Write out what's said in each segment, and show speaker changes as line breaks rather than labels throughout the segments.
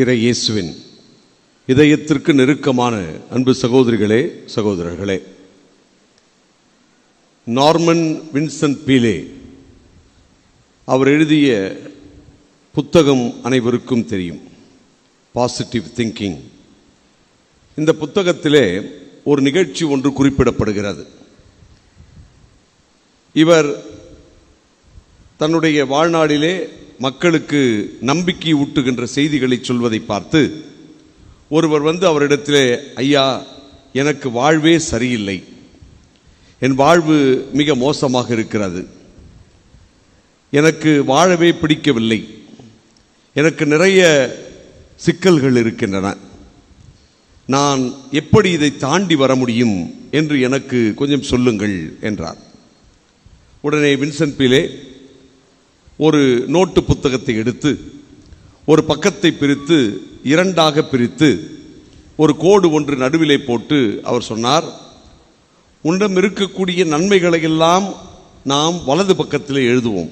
இறை இயேசுவின் இதயத்திற்கு நெருக்கமான அன்பு சகோதரிகளே சகோதரர்களே. நார்மன் வின்சென்ட் பீலே அவர் எழுதிய புத்தகம் அனைவருக்கும் தெரியும். பாசிட்டிவ் திங்கிங் இந்த புத்தகத்திலே ஒரு நிகழ்ச்சி ஒன்று குறிப்பிடப்படுகிறது. இவர் தன்னுடைய வாழ்நாளிலே மக்களுக்கு நம்பிக்கை ஊட்டுகின்ற செய்திகளை சொல்வதை பார்த்து ஒருவர் வந்து அவரிடத்திலே ஐயா எனக்கு வாழ்வே சரியில்லை. என் வாழ்வு மிக மோசமாக இருக்கிறது. எனக்கு வாழவே பிடிக்கவில்லை. எனக்கு நிறைய சிக்கல்கள் இருக்கின்றன. நான் எப்படி இதை தாண்டி வர முடியும் என்று எனக்கு கொஞ்சம் சொல்லுங்கள் என்றார். உடனே வின்சென்ட் பீலே ஒரு நோட்டு புத்தகத்தை எடுத்து ஒரு பக்கத்தை பிரித்து இரண்டாக பிரித்து ஒரு கோடு ஒன்று நடுவிலே போட்டு அவர் சொன்னார் உன்னிடம் இருக்கக்கூடிய நன்மைகளை எல்லாம் நாம் வலது பக்கத்தில் எழுதுவோம்.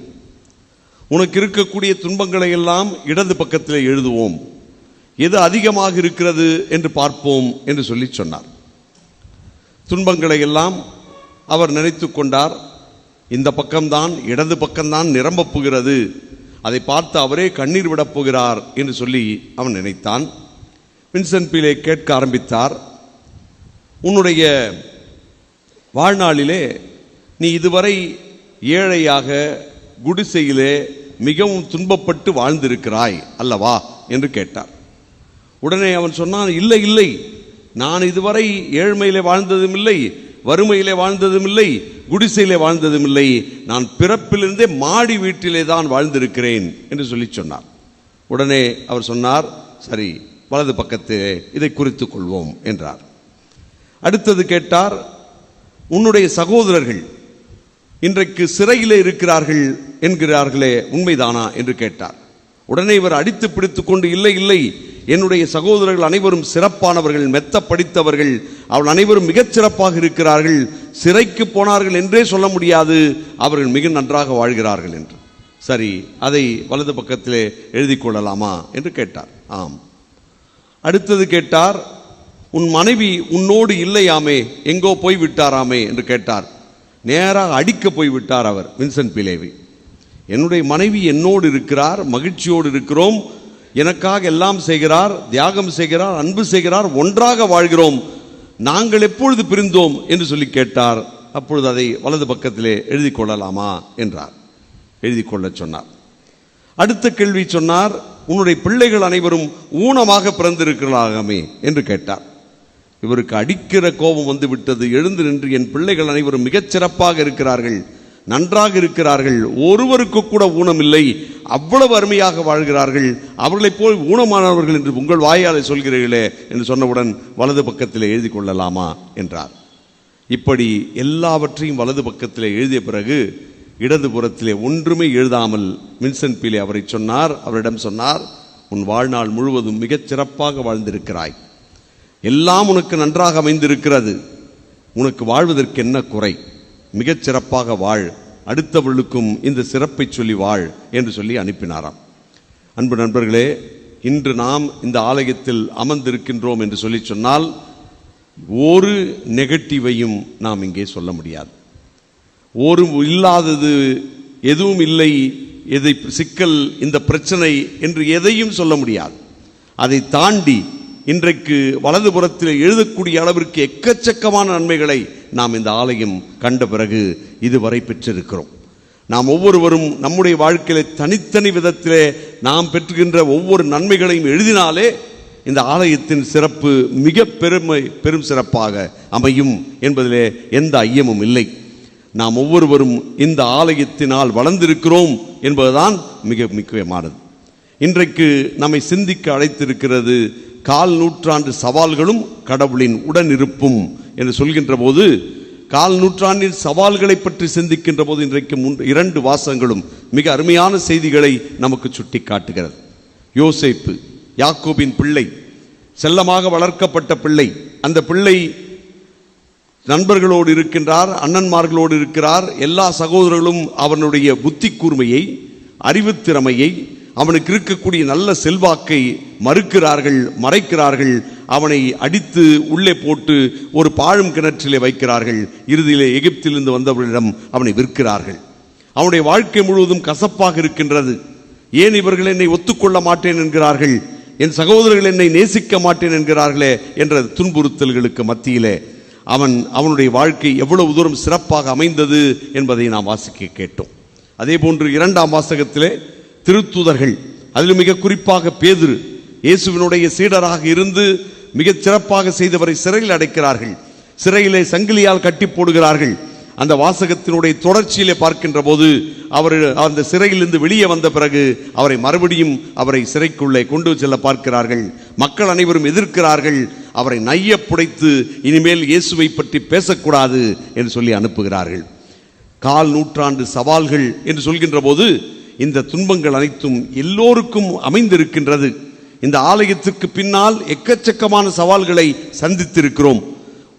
உனக்கு இருக்கக்கூடிய துன்பங்களை எல்லாம் இடது பக்கத்தில் எழுதுவோம். எது அதிகமாக இருக்கிறது என்று பார்ப்போம் என்று சொல்லி சொன்னார். துன்பங்களை எல்லாம் அவர் நினைத்து கொண்டார். இந்த பக்கம்தான் இடது பக்கம்தான் நிரம்பப் போகிறது. அதை பார்த்து அவரே கண்ணீர் விடப் போகிறார் என்று சொல்லி அவன் நினைத்தான். வின்சென்ட் பீலே கேட்க ஆரம்பித்தார். உன்னுடைய வாழ்நாளிலே நீ இதுவரை ஏழையாக குடிசையிலே மிகவும் துன்பப்பட்டு வாழ்ந்திருக்கிறாய் அல்லவா? என்று கேட்டார். உடனே அவன் சொன்னான் இல்லை இல்லை. நான் இதுவரை ஏழ்மையிலே வாழ்ந்ததும் இல்லை. வறுமையிலே வாழ்ந்ததும் இல்லை குடிசையிலே வாழ்ந்ததும் இல்லை. நான் பிறப்பிலிருந்தே மாடி வீட்டிலே தான் வாழ்ந்திருக்கிறேன் என்று சொல்லி சொன்னார். உடனே அவர் சொன்னார் சரி வலது பக்கத்திலே இதை குறித்து கொள்வோம் என்றார். அடுத்தது கேட்டார் உன்னுடைய சகோதரர்கள் இன்றைக்கு சிறையில் இருக்கிறார்கள் என்கிறார்களே உண்மைதானா? என்று கேட்டார். உடனே இவர் அடித்து பிடித்து கொண்டு இல்லை இல்லை என்னுடைய சகோதரர்கள் அனைவரும் சிறப்பானவர்கள் மெத்த படித்தவர்கள் அவள் அனைவரும் மிகச் சிறப்பாக இருக்கிறார்கள். சிறைக்கு போனார்கள் என்றே சொல்ல முடியாது. அவர்கள் மிக நன்றாக வாழ்கிறார்கள் என்று. சரி அதை வலது பக்கத்திலே எழுதி கொள்ளலாமா என்று கேட்டார். ஆம். அடுத்தது கேட்டார் உன் மனைவி உன்னோடு இல்லையாமே எங்கோ போய் விட்டாராமே? என்று கேட்டார். நேராக அடிக்க போய் விட்டார் அவர் வின்சென்ட் பிலேவி. என்னுடைய மனைவி என்னோடு இருக்கிறார் மகிழ்ச்சியோடு இருக்கிறோம். எனக்காக எல்லாம் செய்கிறார் தியாகம் செய்கிறார் அன்பு செய்கிறார் ஒன்றாக வாழ்கிறோம். நாங்கள் எப்பொழுது பிரிந்தோம் என்று சொல்லி கேட்டார். அப்பொழுது அதை வலது பக்கத்திலே எழுதி கொள்ளலாமா என்றார். எழுதி கொள்ள சொன்னார். அடுத்த கேள்வி சொன்னார் உன்னுடைய பிள்ளைகள் அனைவரும் ஊனமாக பிறந்திருக்கிறார்களாமே? என்று கேட்டார். இவருக்கு அடிக்கிற கோபம் வந்து விட்டது. எழுந்து நின்று என் பிள்ளைகள் அனைவரும் மிகச் சிறப்பாக இருக்கிறார்கள். நன்றாக இருக்கிறார்கள். ஒருவருக்கு கூட ஊனம் இல்லை அவ்வளவு அருமையாக வாழ்கிறார்கள். அவர்களைப் போல் ஊனமானவர்கள் என்று உங்கள் வாயாலை சொல்கிறீர்களே என்று சொன்னவுடன் வலது பக்கத்தில் எழுதி கொள்ளலாமா? என்றார். இப்படி எல்லாவற்றையும் வலது பக்கத்தில் எழுதிய பிறகு இடது புறத்திலே ஒன்றுமே எழுதாமல் வின்சென்ட் பீலே அவரை சொன்னார். அவரிடம் சொன்னார் உன் வாழ்நாள் முழுவதும் மிகச் சிறப்பாக வாழ்ந்திருக்கிறாய். எல்லாம் உனக்கு நன்றாக அமைந்திருக்கிறது. உனக்கு வாழ்வதற்கு என்ன குறை? மிகச் சிறப்பாக வாழ் அடுத்தவளுக்கும் இந்த சிறப்பை சொல்லி வாழ் என்று சொல்லி அனுப்பினாராம். அன்பு நண்பர்களே இன்று நாம் இந்த ஆலயத்தில் அமர்ந்திருக்கின்றோம் என்று சொல்லி சொன்னால் ஒரு நெகட்டிவையும் நாம் இங்கே சொல்ல முடியாது. ஒரு இல்லாதது எதுவும் இல்லை எதை சிக்கல் இந்த பிரச்சனை என்று எதையும் சொல்ல முடியாது. அதை தாண்டி இன்றைக்கு வலது புறத்தில் எழுதக்கூடிய அளவிற்கு எக்கச்சக்கமான நன்மைகளை நாம் இந்த ஆலயம் கண்ட பிறகு இதுவரை பெற்றிருக்கிறோம். நாம் ஒவ்வொருவரும் நம்முடைய வாழ்க்கையில தனித்தனி விதத்திலே நாம் பெற்றுகின்ற ஒவ்வொரு நன்மைகளையும் எழுதினாலே இந்த ஆலயத்தின் சிறப்பு மிக பெருமை பெரும் சிறப்பாக அமையும் என்பதிலே எந்த ஐயமும் இல்லை. நாம் ஒவ்வொருவரும் இந்த ஆலயத்தினால் வளர்ந்திருக்கிறோம் என்பதுதான் மிக முக்கியமானது. இன்றைக்கு நம்மை சிந்திக்க அழைத்திருக்கிறது கால் நூற்றாண்டு சவால்களும் கடவுளின் உடனிருப்பும் என்று சொல்கின்ற போது கால் நூற்றாண்டின் சவால்களை பற்றி சிந்திக்கின்ற போது இன்றைக்கு மூன்று இரண்டு வாசகங்களும் மிக அருமையான செய்திகளை நமக்கு சுட்டி காட்டுகிறது யோசேப்பு யாக்கோபின் பிள்ளை செல்லமாக வளர்க்கப்பட்ட பிள்ளை. அந்த பிள்ளை நண்பர்களோடு இருக்கின்றார் அண்ணன்மார்களோடு இருக்கிறார். எல்லா சகோதரர்களும் அவனுடைய புத்தி கூர்மையை அறிவுத்திறமையை அவனுக்கு இருக்கக்கூடிய நல்ல செல்வாக்கை மறுக்கிறார்கள் மறைக்கிறார்கள். அவனை அடித்து உள்ளே போட்டு ஒரு பாழும் கிணற்றிலே வைக்கிறார்கள். இறுதியிலே எகிப்திலிருந்து வந்தவர்களிடம் அவனை விற்கிறார்கள். அவனுடைய வாழ்க்கை முழுவதும் கசப்பாக இருக்கின்றது. ஏன் இவர்கள் என்னை ஒத்துக்கொள்ள மாட்டேன் என்கிறார்கள்? என் சகோதரர்கள் என்னை நேசிக்க மாட்டேன் என்கிறார்களே என்ற துன்புறுத்தல்களுக்கு மத்தியிலே அவன் அவனுடைய வாழ்க்கை எவ்வளவு தூரம் சிறப்பாக அமைந்தது என்பதை நாம் வாசிக்க கேட்டோம். அதே போன்று இரண்டாம் வாசகத்திலே திருத்தூதர்கள். அதில் மிக குறிப்பாக பேதுரு இயேசுவினுடைய சீடராக இருந்து மிகச் சிறப்பாக செய்தவரை சிறையில் அடைக்கிறார்கள். சிறையிலே சங்கிலியால் கட்டி போடுகிறார்கள். அந்த வாசகத்தினுடைய தொடர்ச்சியிலே பார்க்கின்ற போது அவர் அந்த சிறையிலிருந்து வெளியே வந்த பிறகு அவரை மறுபடியும் அவரை சிறைக்குள்ளே கொண்டு செல்ல பார்க்கிறார்கள். மக்கள் அனைவரும் எதிர்க்கிறார்கள். அவரை நைய புடைத்து இனிமேல் இயேசுவை பற்றி பேசக்கூடாது என்று சொல்லி அனுப்புகிறார்கள். கால் நூற்றாண்டு சவால்கள் என்று சொல்கின்ற போது இந்த துன்பங்கள் அனைத்தும் எல்லோருக்கும் அமைந்திருக்கின்றது. இந்த ஆலயத்துக்கு பின்னால் எக்கச்சக்கமான சவால்களை சந்தித்திருக்கிறோம்.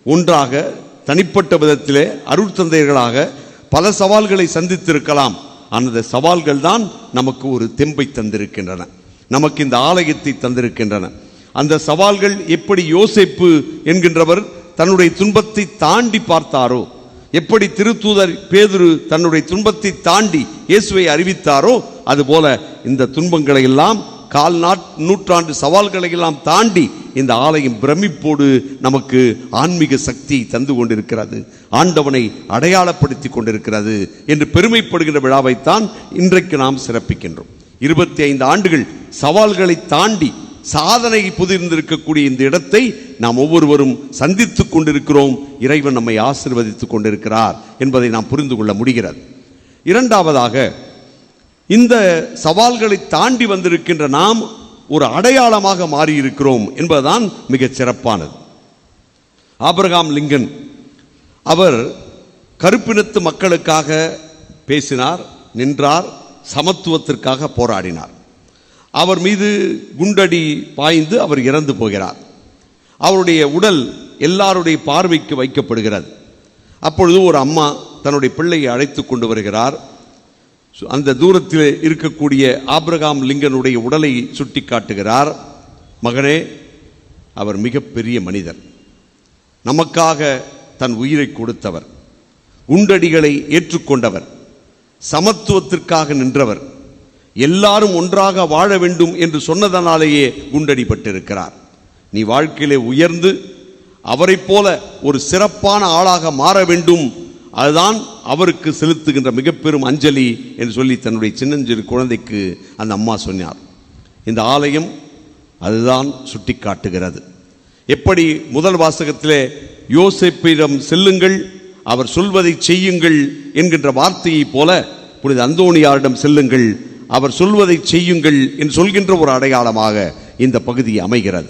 ஒன்றாக தனிப்பட்ட விதத்திலே அருட்தந்தையர்களாக பல சவால்களை சந்தித்திருக்கலாம். அந்த சவால்கள் தான் நமக்கு ஒரு தெம்பை தந்திருக்கின்றன. நமக்கு இந்த ஆலயத்தை தந்திருக்கின்றன. அந்த சவால்கள் எப்படி யோசிப்பு என்கின்றவர் தன்னுடைய துன்பத்தை தாண்டி பார்த்தாரோ எப்படி திருத்தூதர் பேதுரு தன்னுடைய துன்பத்தை தாண்டி இயேசுவை அறிவித்தாரோ அதுபோல இந்த துன்பங்களை எல்லாம் கால் நாட் நூற்றாண்டு சவால்களை எல்லாம் தாண்டி இந்த ஆலயம் பிரமிப்போடு நமக்கு ஆன்மீக சக்தி தந்து கொண்டிருக்கிறது. ஆண்டவனை அடையாளப்படுத்தி கொண்டிருக்கிறது என்று பெருமைப்படுகின்ற விழாவைத்தான் இன்றைக்கு நாம் சிறப்பிக்கின்றோம். இருபத்தி ஐந்து ஆண்டுகள் சவால்களை தாண்டி சாதனை புதிர்ந்திருக்கக்கூடிய இந்த இடத்தை நாம் ஒவ்வொருவரும் சந்தித்து கொண்டிருக்கிறோம். இறைவன் நம்மை ஆசிர்வதித்துக் கொண்டிருக்கிறார் என்பதை நாம் புரிந்து கொள்ள முடிகிறது. இரண்டாவதாக இந்த சவால்களை தாண்டி வந்திருக்கின்ற நாம் ஒரு அடையாளமாக மாறியிருக்கிறோம் என்பதுதான் மிகச் சிறப்பானது. ஆபிரகாம் லிங்கன் அவர் கருப்பினத்து மக்களுக்காக பேசினார் நின்றார் சமத்துவத்திற்காக போராடினார். அவர் மீது குண்டடி பாய்ந்து அவர் இறந்து போகிறார். அவருடைய உடல் எல்லாருடைய பார்வைக்கு வைக்கப்படுகிறது. அப்பொழுது ஒரு அம்மா தன்னுடைய பிள்ளையை அழைத்து கொண்டு வருகிறார். அந்த தூரத்தில் இருக்கக்கூடிய ஆப்ரகாம் லிங்கனுடைய உடலை சுட்டி காட்டுகிறார். மகனே அவர் மிகப்பெரிய மனிதர். நமக்காக தன் உயிரை கொடுத்தவர். குண்டடிகளை ஏற்றுக்கொண்டவர். சமத்துவத்திற்காக நின்றவர். எல்லாரும் ஒன்றாக வாழ வேண்டும் என்று சொன்னதனாலேயே குண்டடிப்பட்டிருக்கிறார். நீ வாழ்க்கையிலே உயர்ந்து அவரைப் போல ஒரு சிறப்பான ஆளாக மாற வேண்டும். அதுதான் அவருக்கு செலுத்துகின்ற மிகப்பெரும் அஞ்சலி என்று சொல்லி தன்னுடைய சின்னஞ்சிறு குழந்தைக்கு அந்த அம்மா சொன்னார். இந்த ஆலயம் அதுதான் சுட்டி காட்டுகிறது எப்படி முதல் வாசகத்திலே யோசிப்பிடம் செல்லுங்கள் அவர் சொல்வதை செய்யுங்கள் என்கின்ற வார்த்தையைப் போல புனித அந்தோணியாரிடம் செல்லுங்கள் அவர் சொல்வதை செய்யுங்கள் என்று சொல்கின்ற ஒரு அடையாளமாக இந்த பகுதி அமைகிறது.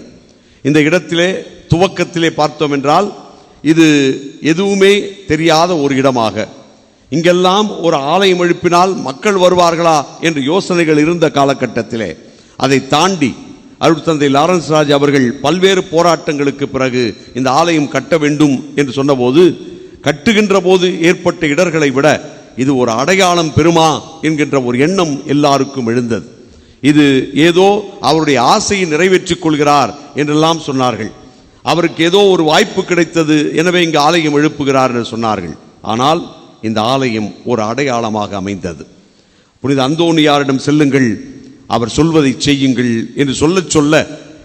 இந்த இடத்திலே துவக்கத்திலே பார்த்தோம் என்றால் இது எதுவுமே தெரியாத ஒரு இடமாக. இங்கெல்லாம் ஒரு ஆலயம் எழுப்பினால் மக்கள் வருவார்களா என்று யோசனைகள் இருந்த காலகட்டத்திலே அதை தாண்டி அருட்தந்தை லாரன்ஸ் ராஜ் அவர்கள் பல்வேறு போராட்டங்களுக்கு பிறகு இந்த ஆலயம் கட்ட வேண்டும் என்று சொன்னபோது கட்டுகின்ற போது ஏற்பட்ட இடர்களை விட இது ஒரு அடையாளம் பெறுமா என்கின்ற ஒரு எண்ணம் எல்லாருக்கும் எழுந்தது. இது ஏதோ அவருடைய ஆசையை நிறைவேற்றிக் கொள்கிறார் என்றெல்லாம் சொன்னார்கள். அவருக்கு ஏதோ ஒரு வாய்ப்பு கிடைத்தது எனவே இங்கு ஆலயம் எழுப்புகிறார் என்று சொன்னார்கள். ஆனால் இந்த ஆலயம் ஒரு அடையாளமாக அமைந்தது. புனித அந்தோணியாரிடம் செல்லுங்கள் அவர் சொல்வதை செய்யுங்கள் என்று சொல்லச் சொல்ல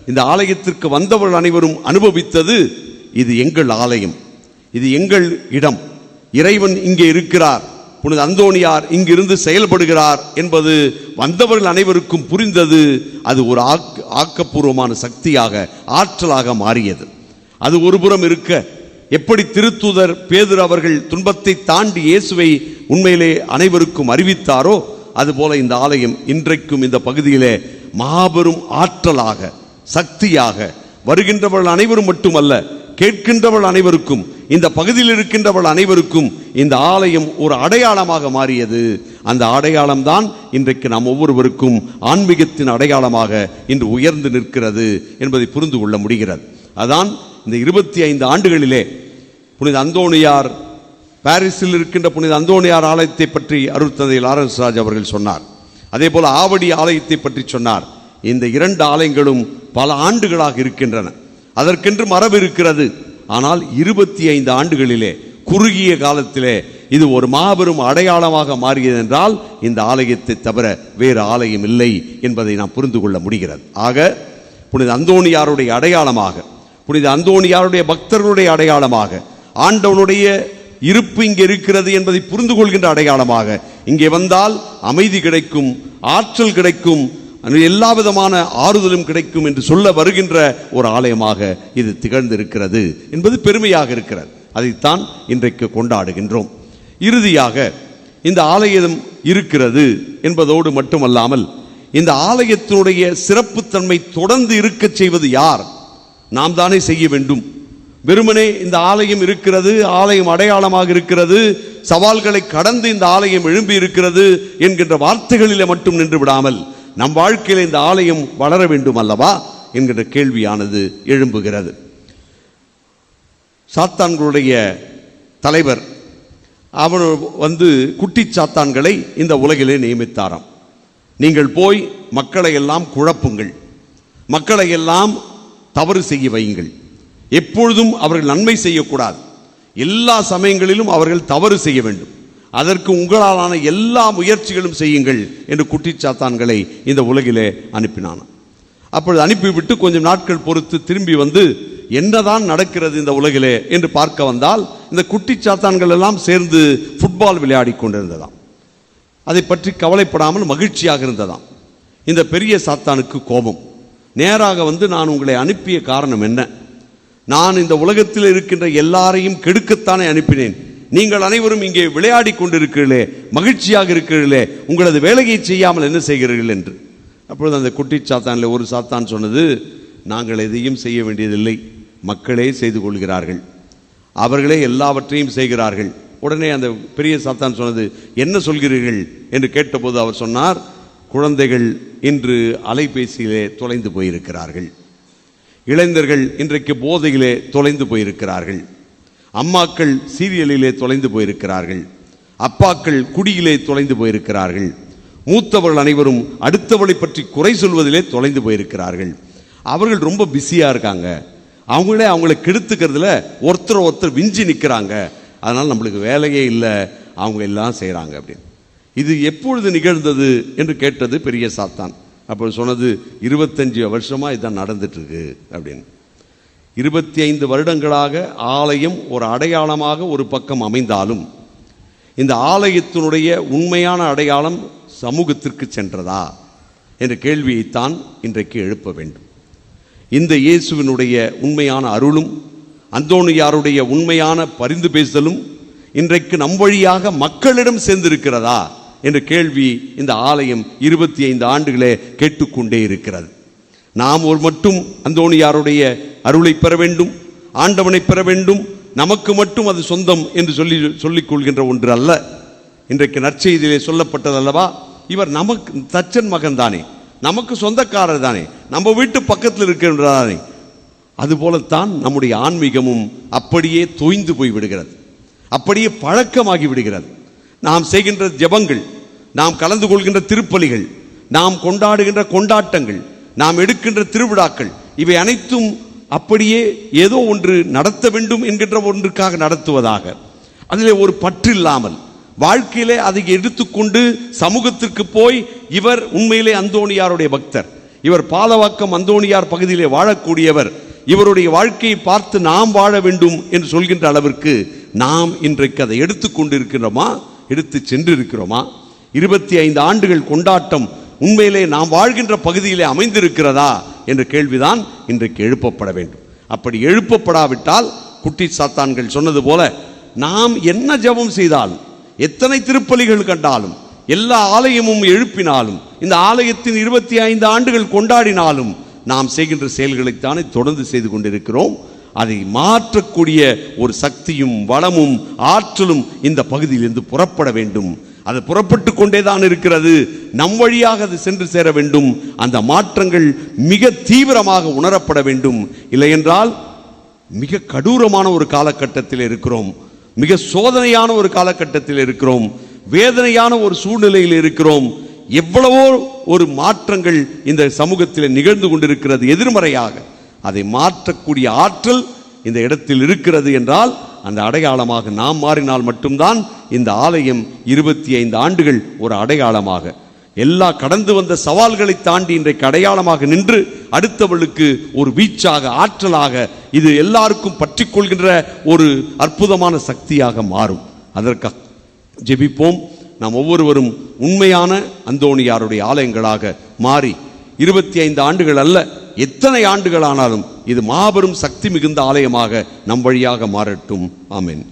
இந்த ஆலயத்திற்கு வந்தவர்கள் அனைவரும் அனுபவித்தது இது எங்கள் ஆலயம் இது எங்கள் இடம் இறைவன் இங்கே இருக்கிறார். உனது அந்தோணியார் இங்கிருந்து செயல்படுகிறார் என்பது வந்தவர்கள் அனைவருக்கும் புரிந்தது. அது ஒரு ஆக்க ஆக்கப்பூர்வமான சக்தியாக ஆற்றலாக மாறியது. அது ஒருபுறம் இருக்க எப்படி திருத்தூதர் பேதர் அவர்கள் துன்பத்தை தாண்டி இயேசுவை உண்மையிலே அனைவருக்கும் அறிவித்தாரோ அதுபோல இந்த ஆலயம் இன்றைக்கும் இந்த பகுதியிலே மாபெரும் ஆற்றலாக சக்தியாக வருகின்றவர்கள் அனைவரும் மட்டுமல்ல கேட்கின்றவள் அனைவருக்கும் இந்த பகுதியில் இருக்கின்றவள் அனைவருக்கும் இந்த ஆலயம் ஒரு அடையாளமாக மாறியது. அந்த அடையாளம் தான் இன்றைக்கு நாம் ஒவ்வொருவருக்கும் ஆன்மீகத்தின் அடையாளமாக இன்று உயர்ந்து நிற்கிறது என்பதை புரிந்து கொள்ள முடிகிறது. அதான் இந்த இருபத்தி ஐந்து ஆண்டுகளிலே புனித அந்தோணியார் பாரிஸில் இருக்கின்ற புனித அந்தோணியார் ஆலயத்தை பற்றி அருட்தந்தை லாரன்ஸ் ராஜ் அவர்கள் சொன்னார். அதே போல் ஆவடி ஆலயத்தை பற்றி சொன்னார். இந்த இரண்டு ஆலயங்களும் பல ஆண்டுகளாக இருக்கின்றன. அதற்கென்று மரபு இருக்கிறது ஆனால் இருபத்தி ஐந்து ஆண்டுகளிலே குறுகிய காலத்திலே இது ஒரு மாபெரும் அடையாளமாக மாறியது என்றால் இந்த ஆலயத்தை தவிர வேறு ஆலயம் இல்லை என்பதை நாம் புரிந்து கொள்ள முடிகிறது. ஆக புனித அந்தோணியாருடைய அடையாளமாக புனித அந்தோணியாருடைய பக்தர்களுடைய அடையாளமாக ஆண்டவனுடைய இருப்பு இங்கே இருக்கிறது என்பதை புரிந்து கொள்கின்ற அடையாளமாக இங்கே வந்தால் அமைதி கிடைக்கும் ஆற்றல் கிடைக்கும் எல்லா விதமான ஆறுதலும் கிடைக்கும் என்று சொல்ல வருகின்ற ஒரு ஆலயமாக இது திகழ்ந்திருக்கிறது என்பது பெருமையாக இருக்கிறது. அதைத்தான் இன்றைக்கு கொண்டாடுகின்றோம். இறுதியாக இந்த ஆலயம் இருக்கிறது என்பதோடு மட்டுமல்லாமல் இந்த ஆலயத்தினுடைய சிறப்புத்தன்மை தொடர்ந்து இருக்கச் செய்வது யார்? நாம் தானே செய்ய வேண்டும். வெறுமனே இந்த ஆலயம் இருக்கிறது ஆலயம் அடையாளமாக இருக்கிறது சவால்களை கடந்து இந்த ஆலயம் எழும்பி இருக்கிறது என்கின்ற வார்த்தைகளிலே மட்டும் நின்று விடாமல் நம் வாழ்க்கையில் இந்த ஆலயம் வளர வேண்டும் அல்லவா என்கின்ற கேள்வியானது எழும்புகிறது. சாத்தான்களுடைய தலைவர் அவர் வந்து குட்டி சாத்தான்களை இந்த உலகிலே நியமித்தாராம். நீங்கள் போய் மக்களை எல்லாம் குழப்புங்கள். மக்களை எல்லாம் தவறு செய்ய வையுங்கள். எப்பொழுதும் அவர்கள் நன்மை செய்யக்கூடாது. எல்லா சமயங்களிலும் அவர்கள் தவறு செய்ய வேண்டும். அதற்கு உங்களாலான எல்லா முயற்சிகளும் செய்யுங்கள் என்று குட்டிச்சாத்தான்களை இந்த உலகிலே அனுப்பினான். அப்பொழுது அனுப்பிவிட்டு கொஞ்சம் நாட்கள் பொறுத்து திரும்பி வந்து என்னதான் நடக்கிறது இந்த உலகிலே? என்று பார்க்க வந்தால் இந்த குட்டிச்சாத்தான்கள் எல்லாம் சேர்ந்து ஃபுட்பால் விளையாடி கொண்டிருந்ததாம். அதை பற்றி கவலைப்படாமல் மகிழ்ச்சியாக இருந்ததாம். இந்த பெரிய சாத்தானுக்கு கோபம். நேராக வந்து நான் உங்களை அனுப்பிய காரணம் என்ன? நான் இந்த உலகத்தில் இருக்கின்ற எல்லாரையும் கெடுக்கத்தானே அனுப்பினேன். நீங்கள் அனைவரும் இங்கே விளையாடி கொண்டிருக்கிறீர்களே மகிழ்ச்சியாக இருக்கிறீர்களே உங்களது வேலையை செய்யாமல் என்ன செய்கிறீர்கள் என்று. அப்பொழுது அந்த குட்டி சாத்தானில் ஒரு சாத்தான் சொன்னது நாங்கள் எதையும் செய்ய வேண்டியதில்லை மக்களே செய்து கொள்கிறார்கள். அவர்களே எல்லாவற்றையும் செய்கிறார்கள். உடனே அந்த பெரிய சாத்தான் சொன்னது என்ன சொல்கிறீர்கள்? என்று கேட்டபோது அவர் சொன்னார் குழந்தைகள் இன்று அலைபேசியிலே தொலைந்து போயிருக்கிறார்கள். இளைஞர்கள் இன்றைக்கு போதையிலே தொலைந்து போயிருக்கிறார்கள். அம்மாக்கள் சீரியலிலே தொலைந்து போயிருக்கிறார்கள். அப்பாக்கள் குடியிலே தொலைந்து போயிருக்கிறார்கள். மூத்தவர்கள் அனைவரும் அடுத்தவளை பற்றி குறை சொல்வதிலே தொலைந்து போயிருக்கிறார்கள். அவர்கள் ரொம்ப பிஸியாக இருக்காங்க. அவங்களே அவங்கள கெடுத்துக்கிறதுல ஒருத்தர் ஒருத்தர் விஞ்சி நிற்கிறாங்க அதனால் நம்மளுக்கு வேலையே இல்லை. அவங்க எல்லாம் செய்கிறாங்க அப்படின்னு. இது எப்பொழுது நிகழ்ந்தது என்று கேட்டது பெரிய சாத்தான். அப்போ சொன்னது இருபத்தஞ்சு வருஷமாக இதான் நடந்துட்டுருக்கு அப்படின்னு. இருபத்தி ஐந்து வருடங்களாக ஆலயம் ஒரு அடையாளமாக ஒரு பக்கம் அமைந்தாலும் இந்த ஆலயத்தினுடைய உண்மையான அடையாளம் சமூகத்திற்கு சென்றதா என்ற கேள்வியைத்தான் இன்றைக்கு எழுப்ப வேண்டும். இந்த இயேசுவினுடைய உண்மையான அருளும் அந்தோணியாருடைய உண்மையான பரிந்து பேசுதலும் இன்றைக்கு நம் வழியாக மக்களிடம் சேர்ந்திருக்கிறதா என்ற கேள்வி இந்த ஆலயம் இருபத்தி ஐந்து ஆண்டுகளே கேட்டுக்கொண்டே இருக்கிறது. நாம் ஒரு மட்டும் அந்தோணியாருடைய அருளை பெற வேண்டும் ஆண்டவனை பெற வேண்டும். நமக்கு மட்டும் அது சொந்தம் என்று சொல்லி சொல்லிக் கொள்கின்ற ஒன்று அல்ல. இன்றைக்கு நற்செய்தியிலே சொல்லப்பட்டது அல்லவா இவர் நமக்கு தச்சன் மகன் தானே நமக்கு சொந்தக்காரர் தானே. நம்ம வீட்டு பக்கத்தில் இருக்கின்றானே அதுபோலத்தான் நம்முடைய ஆன்மீகமும் அப்படியே தோய்ந்து போய் விடுகிறது. அப்படியே பழக்கமாகி விடுகிறது. நாம் செய்கின்ற ஜெபங்கள் நாம் கலந்து கொள்கின்ற திருப்பலிகள் நாம் கொண்டாடுகின்ற கொண்டாட்டங்கள் நாம் எடுக்கின்ற திருவிழாக்கள் இவை அனைத்தும் அப்படியே ஏதோ ஒன்று நடத்த வேண்டும் என்கின்ற ஒன்றுக்காக நடத்துவதாக. அதிலே ஒரு பற்று இல்லாமல் வாழ்க்கையிலே அதை எடுத்துக்கொண்டு சமூகத்திற்கு போய் இவர் உண்மையிலே அந்தோணியாருடைய பக்தர். இவர் பாலவாக்கம் அந்தோணியார் பகுதியிலே வாழக்கூடியவர். இவருடைய வாழ்க்கையை பார்த்து நாம் வாழ வேண்டும் என்று சொல்கின்ற அளவிற்கு நாம் இன்றைக்கு அதை எடுத்துக்கொண்டு இருக்கிறோமா எடுத்து சென்று இருக்கிறோமா இருபத்தி ஐந்து ஆண்டுகள் கொண்டாட்டம் உண்மையிலே நாம் வாழ்கின்ற பகுதியிலே அமைந்திருக்கிறதா என்ற கேள்விதான் இன்றைக்கு எழுப்பப்பட வேண்டும். அப்படி எழுப்பப்படாவிட்டால் குட்டி சாத்தான்கள் சொன்னது போல நாம் என்ன ஜெபம் செய்தாலும் எத்தனை திருப்பலிகள் கண்டாலும் எல்லா ஆலயமும் எழுப்பினாலும் இந்த ஆலயத்தின் இருபத்தி ஐந்து ஆண்டுகள் கொண்டாடினாலும் நாம் செய்கின்ற செயல்களைத்தானே தொடர்ந்து செய்து கொண்டிருக்கிறோம். அதை மாற்றக்கூடிய ஒரு சக்தியும் வளமும் ஆற்றலும் இந்த பகுதியிலிருந்து புறப்பட வேண்டும். அது புறப்பட்டு கொண்டே தான் இருக்கிறது. நம் வழியாக அது சென்று சேர வேண்டும். அந்த மாற்றங்கள் மிக தீவிரமாக உணரப்பட வேண்டும். இல்லையென்றால் மிக கடூரமான ஒரு காலகட்டத்தில் இருக்கிறோம். மிக சோதனையான ஒரு காலகட்டத்தில் இருக்கிறோம். வேதனையான ஒரு சூழ்நிலையில் இருக்கிறோம். எவ்வளவோ ஒரு மாற்றங்கள் இந்த சமூகத்தில் நிகழ்ந்து கொண்டிருக்கிறது எதிர்மறையாக. அதை மாற்றக்கூடிய ஆற்றல் இந்த இடத்தில் இருக்கிறது என்றால் அந்த அடையாளமாக நாம் மாறினால் மட்டும்தான் இந்த ஆலயம் இருபத்தி ஐந்து ஆண்டுகள் ஒரு அடையாளமாக. எல்லா கடந்து வந்த சவால்களை தாண்டி இன்றைக்கு அடையாளமாக நின்று அடுத்தவளுக்கு ஒரு வீச்சாக ஆற்றலாக இது எல்லாருக்கும் பற்றி கொள்கின்ற ஒரு அற்புதமான சக்தியாக மாறும். அதற்காக ஜெபிப்போம். நாம் ஒவ்வொருவரும் உண்மையான அந்தோணியாருடைய ஆலயங்களாக மாறி இருபத்தி ஐந்து ஆண்டுகள் அல்ல எத்தனை ஆண்டுகள் ஆனாலும் இது மாபெரும் சக்தி மிகுந்த ஆலயமாக நம் வழியாக மாறட்டும். ஆமேன்.